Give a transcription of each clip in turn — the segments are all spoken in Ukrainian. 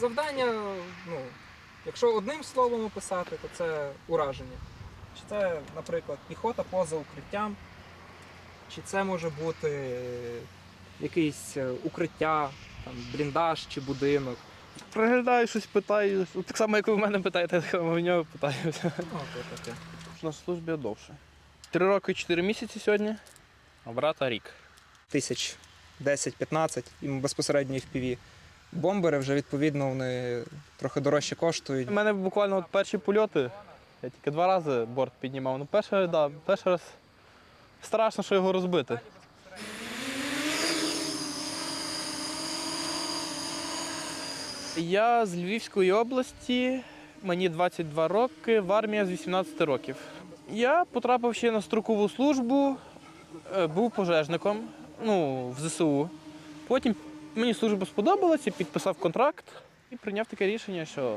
завдання, ну, якщо одним словом описати, то це ураження. Чи це, наприклад, піхота поза укриттям, чи це може бути якесь е, укриття, там, бліндаж чи будинок. Приглядаю щось, питаю. Так само, як ви в мене питаєте, так само в нього питаю. Ну, то таке. На службі я довше. Три роки, і чотири місяці сьогодні, а брата рік. Тисяч 10-15 і безпосередньо FPV. Бомбери вже відповідно вони трохи дорожче коштують. У мене буквально от перші польоти. Я тільки два рази борт піднімав. Ну, перший, да, перший раз страшно, що його розбити. Я з Львівської області, мені 22 роки, в армія з 18 років. Я потрапив ще на строкову службу, е, був пожежником ну, в ЗСУ. Потім мені служба сподобалася, підписав контракт і прийняв таке рішення, що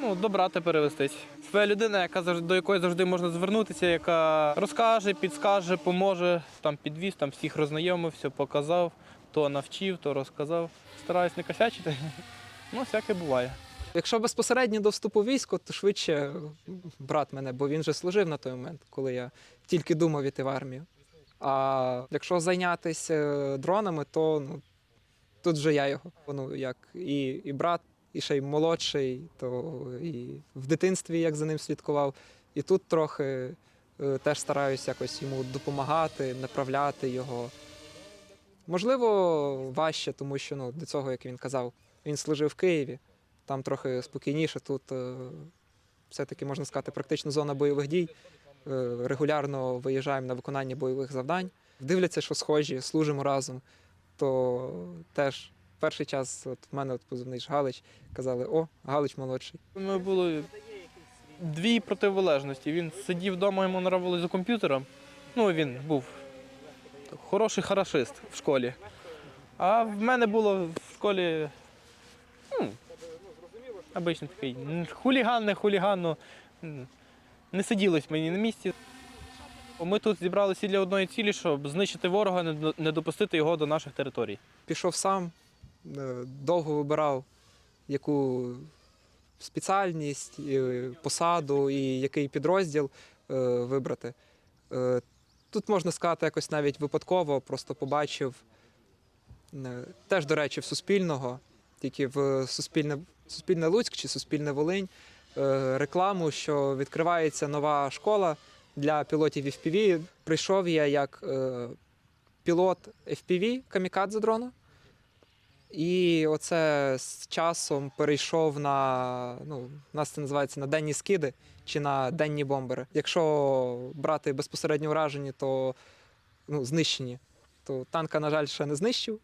ну, до перевестись. Своя людина, яка до якої завжди можна звернутися, яка розкаже, підскаже, поможе, там підвіз, там всіх роззнайомив, все показав, то навчив, то розказав. Стараюсь не косячити. Ну, всяке буває. Якщо безпосередньо до вступу в військо, то швидше брат мене, бо він вже служив на той момент, коли я тільки думав іти в армію. А якщо зайнятися е, дронами, то ну, тут вже я його. Ну, як і, і брат, і ще й молодший, то і в дитинстві як за ним слідкував. І тут трохи е, теж стараюся якось йому допомагати, направляти його. Можливо, важче, тому що ну, до цього, як він казав, він служив в Києві, там трохи спокійніше. Тут е, все-таки можна сказати, практично зона бойових дій. Е, регулярно виїжджаємо на виконання бойових завдань. Дивляться, що схожі, служимо разом. То теж перший час, от в мене от позивний Галич, казали: о, Галич молодший. Ми були дві противолежності. Він сидів вдома, йому нравилось за комп'ютером. Ну, він був хороший хорошист в школі. А в мене було в школі ну, обичний такий хуліган, не хуліган, ну, не сиділось мені на місці. Ми тут зібралися для одної цілі, щоб знищити ворога, не допустити його до наших територій. Пішов сам, е, довго вибирав, яку спеціальність, посаду і який підрозділ е, вибрати. Е, Тут можна сказати, якось навіть випадково, просто побачив теж, до речі, в Суспільного, тільки в Суспільне, Суспільне Луцьк чи Суспільне Волинь, рекламу, що відкривається нова школа для пілотів FPV. Прийшов я як е, пілот FPV камікадзе дрона. І оце з часом перейшов на, ну, у нас це називається на денні скиди чи на денні бомбери. Якщо брати безпосередньо вражені, то ну, знищені, то танка, на жаль, ще не знищив.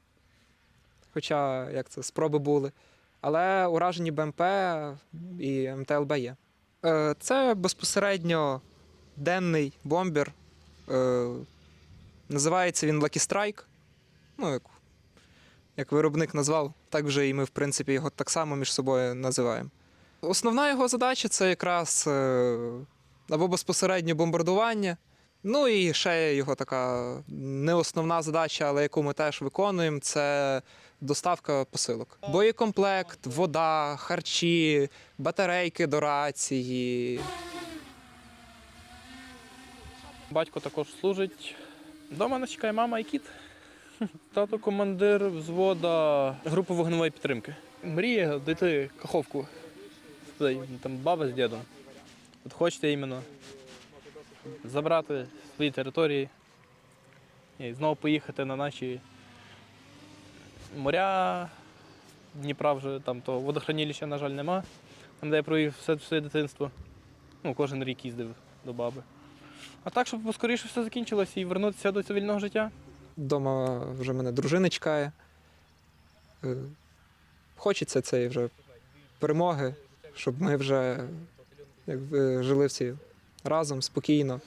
Хоча як це, спроби були. Але уражені БМП і МТЛБ є. Е, Це безпосередньо денний бомбер. Е, Називається він Lucky Strike. Ну, як як виробник назвав, так вже і ми, в принципі, його так само між собою називаємо. Основна його задача це якраз е, або безпосередньо бомбардування. Ну і ще його така не основна задача, але яку ми теж виконуємо, це доставка посилок. Боєкомплект, вода, харчі, батарейки до рації. Батько також служить. Дома нас чекає мама і кіт. Тато командир взвода групи вогневої підтримки. Мріє дійти каховку. Там баба з дідом. От хочете іменно забрати свої території і знову поїхати на наші моря. Дніпра вже там то водохранилища, на жаль, нема. Там, де я провів все своє дитинство. Ну, кожен рік їздив до баби. А так, щоб поскоріше все закінчилося і вернутися до цивільного життя. Дома вже мене дружина чекає. Е, Хочеться цієї вже перемоги, щоб ми вже як, е, жили всі разом, спокійно.